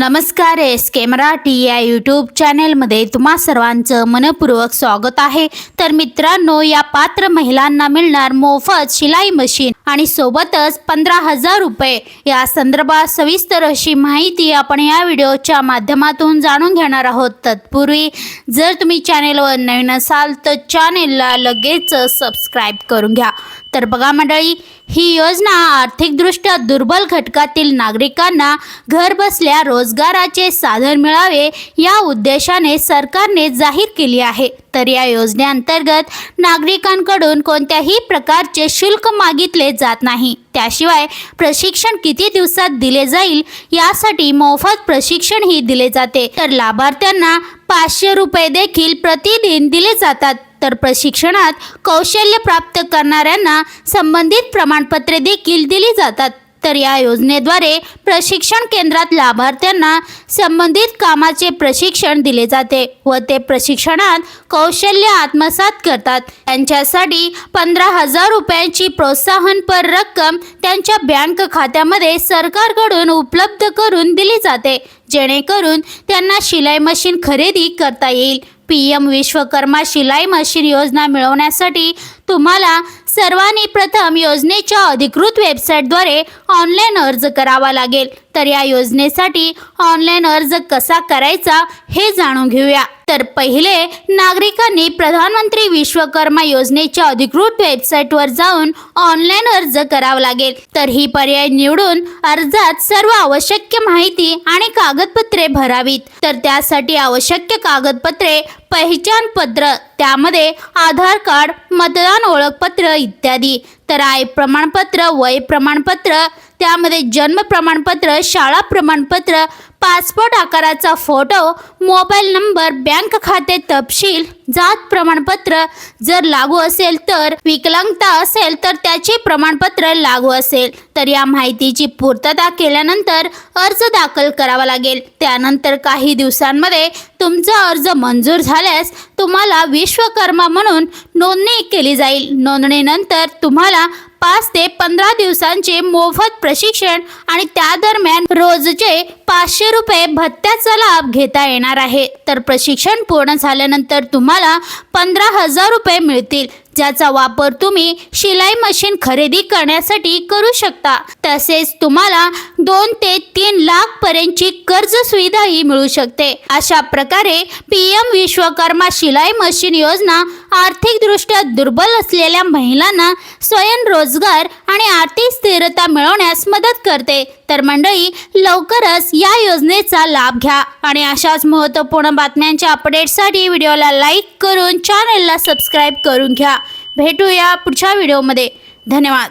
नमस्कार एस के मराठी या यूट्यूब चॅनेलमध्ये तुम्हा सर्वांचं मनपूर्वक स्वागत आहे. तर मित्रांनो या पात्र महिलांना मिळणार मोफत शिलाई मशीन आणि सोबतच पंधरा हजार रुपये. या संदर्भात सविस्तर अशी माहिती आपण या व्हिडिओच्या माध्यमातून जाणून घेणार आहोत. तत्पूर्वी जर तुम्ही चॅनेलवर नवीन असाल तर चॅनेलला लगेच सबस्क्राईब करून घ्या. तर बघा मंडळी ही योजना आर्थिकदृष्ट्या दुर्बल घटकातील नागरिकांना घर बसल्या रोजगाराचे साधन मिळावे या उद्देशाने सरकारने जाहीर केली आहे. तर या योजनेअंतर्गत नागरिकांकडून कोणत्याही प्रकारचे शुल्क मागितले जात नाही. त्याशिवाय प्रशिक्षण किती दिवसात दिले जाईल यासाठी मोफत प्रशिक्षणही दिले जाते. तर लाभार्थ्यांना पाचशे रुपये देखील प्रतिदिन दिले जातात. तर प्रशिक्षणात कौशल्य प्राप्त करणाऱ्यांना संबंधित प्रमाणपत्रे देखील दिली जातात. तर या योजनेद्वारे प्रशिक्षण केंद्रात लाभार्थ्यांना संबंधित कामाचे प्रशिक्षण दिले जाते व ते प्रशिक्षणात कौशल्य आत्मसात करतात. त्यांच्यासाठी पंधरा हजार रुपयांची प्रोत्साहनपर रक्कम त्यांच्या बँक खात्यामध्ये सरकारकडून उपलब्ध करून दिली जाते जेणेकरून त्यांना शिलाई मशीन खरेदी करता येईल. पी एम विश्वकर्मा शिलाई मशीन योजना मिळवण्यासाठी तुम्हाला सर्वांनी प्रथम योजनेच्या अधिकृत वेबसाईटद्वारे ऑनलाईन अर्ज करावा लागेल. तर या योजनेसाठी ऑनलाईन अर्ज कसा करायचा हे जाणून घेऊया. तर पहिले नागरिकांनी प्रधानमंत्री विश्वकर्मा योजनेच्या अधिकृत वेबसाईटवर जाऊन ऑनलाईन अर्ज करावा लागेल. तर ही पर्याय निवडून अर्जात सर्व आवश्यक माहिती आणि कागदपत्रे भरावीत. तर त्यासाठी आवश्यक कागदपत्रे पहिचान पत्र त्यामध्ये आधार कार्ड मतदान ओळखपत्र इत्यादी. तर आय प्रमाणपत्र वय प्रमाणपत्र त्यामध्ये जन्म प्रमाणपत्र शाळा प्रमाणपत्र पासपोर्ट आकाराचा फोटो मोबाईल नंबर बँक खाते तपशील जात प्रमाणपत्र जर लागू असेल तर विकलांगता असेल तर त्याचे प्रमाणपत्र लागू असेल. तर या माहितीची पूर्तता केल्यानंतर अर्ज दाखल करावा लागेल. त्यानंतर काही दिवसांमध्ये तुमचा अर्ज मंजूर झाल्यास तुम्हाला विश्वकर्मा म्हणून नोंदणी केली जाईल. नोंदणीनंतर तुम्हाला पाच ते पंधरा दिवसांचे मोफत प्रशिक्षण आणि त्या दरम्यान रोजचे पाचशे रुपये भत्त्याचा लाभ घेता येणार आहे. तर प्रशिक्षण पूर्ण झाल्यानंतर तुम्हाला पंधरा हजार रुपये मिळतील. ज्याचा वापर तुम्ही शिलाई मशीन खरेदी करण्यासाठी करू शकता. तसेच तुम्हाला दोन ते तीन लाख पर्यंतची कर्ज सुविधाही मिळू शकते. अशा प्रकारे पी एम विश्वकर्मा शिलाई मशीन योजना आर्थिकदृष्ट्या दुर्बल असलेल्या महिलांना स्वयंरोजगार आणि आर्थिक स्थिरता मिळवण्यास मदत करते. तर मंडळी लवकरच या योजनेचा लाभ घ्या. आणि अशाच महत्त्वपूर्ण बातम्यांच्या अपडेटसाठी व्हिडिओला लाईक करून चॅनलला सबस्क्राईब करून घ्या. भेटूया पुढच्या व्हिडिओमध्ये. धन्यवाद.